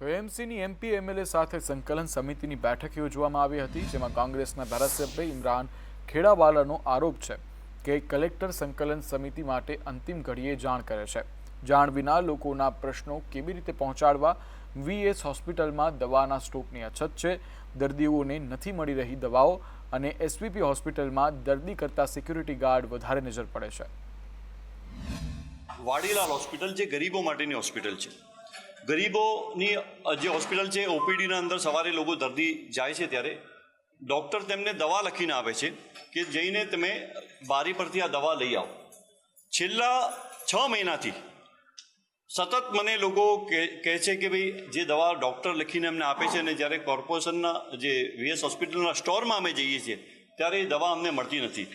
તો એમસીની MP, MLA સાથે સંકલન સમિતિની બેઠક યોજવામાં આવી હતી, જેમાં કોંગ્રેસના ધારાસભ્ય ઇમરાન ખેડાવાલાનો આરોપ છે કે કલેક્ટર સંકલન સમિતિ માટે અંતિમ ઘડીએ જાણ કરે છે. જાણ વિના લોકોના પ્રશ્નો કેવી રીતે પહોંચાડવા? વીએસ હોસ્પિટલમાં દવાના સ્ટોકની અછત છે, દર્દીઓને નથી મળી રહી દવાઓ અને એસવીપી હોસ્પિટલમાં દર્દી કરતાં સિક્યુરિટી ગાર્ડ વધારે નજર પડે છે. વાડીલાલ હોસ્પિટલ જે ગરીબો માટેની હોસ્પિટલ છે. ગરીબોની જે હોસ્પિટલ છે, ઓપીડીના અંદર સવારે લોકો દર્દી જાય છે ત્યારે, ડૉક્ટર તેમને દવા લખીને આપે છે કે જઈને તમે બારી પરથી આ દવા લઈ આવો. છેલ્લા છ મહિનાથી સતત મને લોકો કહે છે કે ભાઈ, જે દવા ડૉક્ટર લખીને અમને આપે છે અને જ્યારે કોર્પોરેશનના, જે વીએસ હોસ્પિટલના સ્ટોરમાં અમે જઈએ છીએ, ત્યારે એ દવા અમને મળતી નથી.